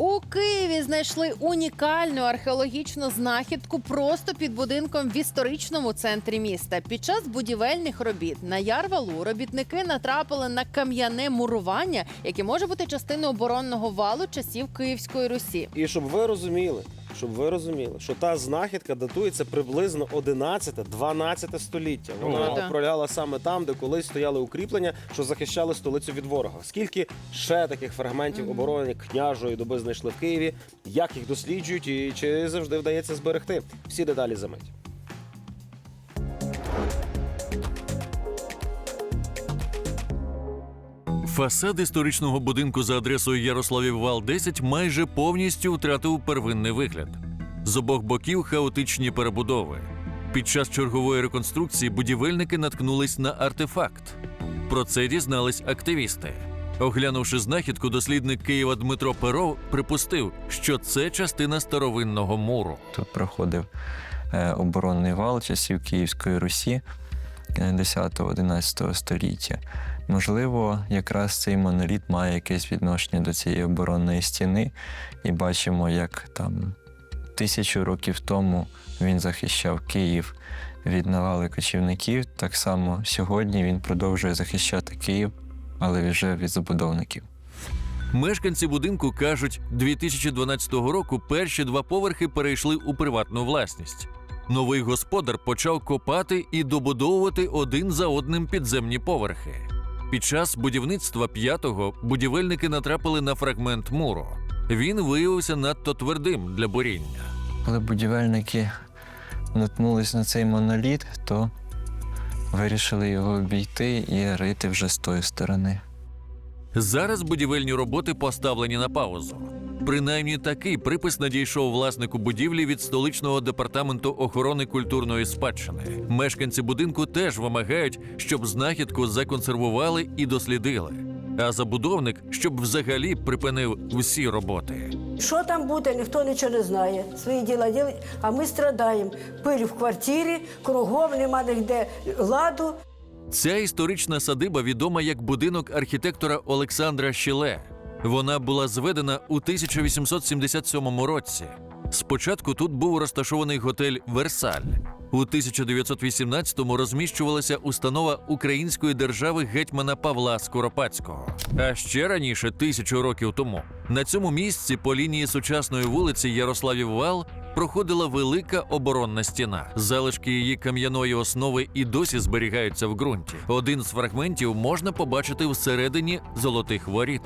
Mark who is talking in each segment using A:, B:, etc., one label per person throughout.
A: У Києві знайшли унікальну археологічну знахідку просто під будинком в історичному центрі міста. Під час будівельних робіт на Ярвалу робітники натрапили на кам'яне мурування, яке може бути частиною оборонного валу часів Київської Русі.
B: І щоб ви розуміли, щоб ви розуміли, що та знахідка датується приблизно 11-12 століття. Вона
A: Круто.
B: пролягала саме там, де колись стояли укріплення, що захищали столицю від ворога. Скільки ще таких фрагментів оборони княжої доби знайшли в Києві, як їх досліджують і чи завжди вдається зберегти? Всі деталі за мить.
C: Фасад історичного будинку за адресою Ярославів Вал 10 майже повністю втратив первинний вигляд. З обох боків хаотичні перебудови. Під час чергової реконструкції будівельники наткнулись на артефакт. Про це дізнались активісти. Оглянувши знахідку, дослідник Києва Дмитро Перов припустив, що це частина старовинного муру.
D: Тут проходив е, оборонний вал часів Київської Русі е, 10-11 століття. Можливо, якраз цей моноліт має якесь відношення до цієї оборонної стіни, і бачимо, як там тисячу років тому він захищав Київ від навали кочівників. Так само сьогодні він продовжує захищати Київ, але вже від забудовників.
C: Мешканці будинку кажуть, 2012 року перші два поверхи перейшли у приватну власність. Новий господар почав копати і добудовувати один за одним підземні поверхи. Під час будівництва п'ятого будівельники натрапили на фрагмент муру. Він виявився надто твердим для буріння.
D: Коли будівельники наткнулись на цей моноліт, то вирішили його обійти і рити вже з тої сторони.
C: Зараз будівельні роботи поставлені на паузу. Принаймні такий припис надійшов власнику будівлі від столичного департаменту охорони культурної спадщини. Мешканці будинку теж вимагають, щоб знахідку законсервували і дослідили. А забудовник, щоб взагалі припинив всі роботи.
E: Що там буде, ніхто нічого не знає. Свої діла ділять, а ми страдаємо. Пиль в квартирі, кругом нема ніде ладу.
C: Ця історична садиба відома як будинок архітектора Олександра Щіле. Вона була зведена у 1877 році. Спочатку тут був розташований готель Версаль. У 1918-му розміщувалася установа Української держави гетьмана Павла Скоропадського. А ще раніше, тисячу років тому, на цьому місці по лінії сучасної вулиці Ярославів Вал проходила велика оборонна стіна. Залишки її кам'яної основи і досі зберігаються в ґрунті. Один з фрагментів можна побачити всередині золотих воріт.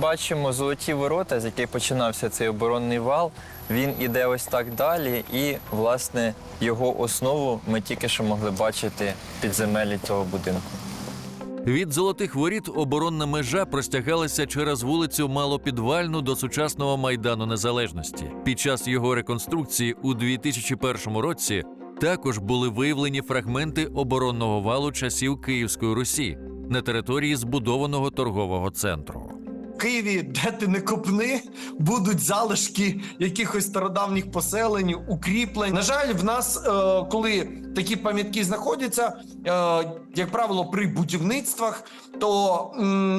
D: Бачимо золоті ворота, з яких починався цей оборонний вал. Він іде ось так далі, і, власне, його основу ми тільки що могли бачити підземелі цього будинку.
C: Від золотих воріт оборонна межа простягалася через вулицю Малопідвальну до сучасного майдану Незалежності. Під час його реконструкції у 2001 році також були виявлені фрагменти оборонного валу часів Київської Русі на території збудованого торгового центру.
F: Києві, де ти не копни, будуть залишки якихось стародавніх поселень, укріплень. На жаль, в нас, е, коли такі пам'ятки знаходяться, е, як правило, при будівництвах, то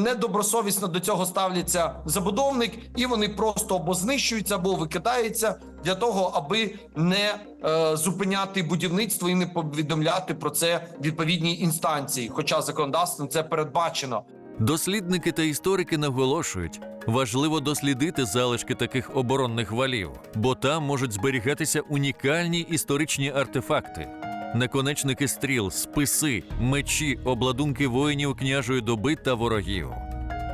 F: недобросовісно до цього ставляться забудовник, і вони просто або знищуються, або викидаються для того, аби не е, зупиняти будівництво і не повідомляти про це відповідній інстанції. Хоча законодавством це передбачено.
C: Дослідники та історики наголошують, важливо дослідити залишки таких оборонних валів, бо там можуть зберігатися унікальні історичні артефакти. Наконечники стріл, списи, мечі, обладунки воїнів княжої доби та ворогів.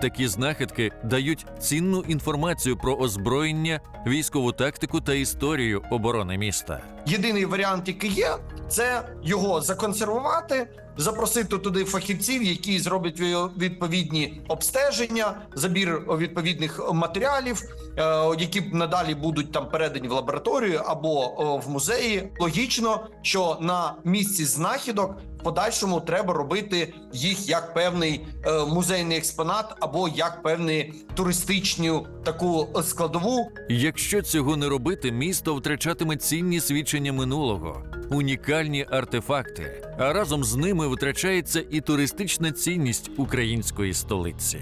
C: Такі знахідки дають цінну інформацію про озброєння, військову тактику та історію оборони міста.
F: Єдиний варіант, який є, це його законсервувати, запросити туди фахівців, які зроблять відповідні обстеження, забір відповідних матеріалів, е, які надалі будуть там передані в лабораторію або е, в музеї. Логічно, що на місці знахідок в подальшому треба робити їх як певний е, музейний експонат або як певну туристичну таку складову,
C: Якщо цього не робити, місто втрачатиме цінні свідчення минулого, унікальні артефакти, а разом з ними втрачається і туристична цінність української столиці.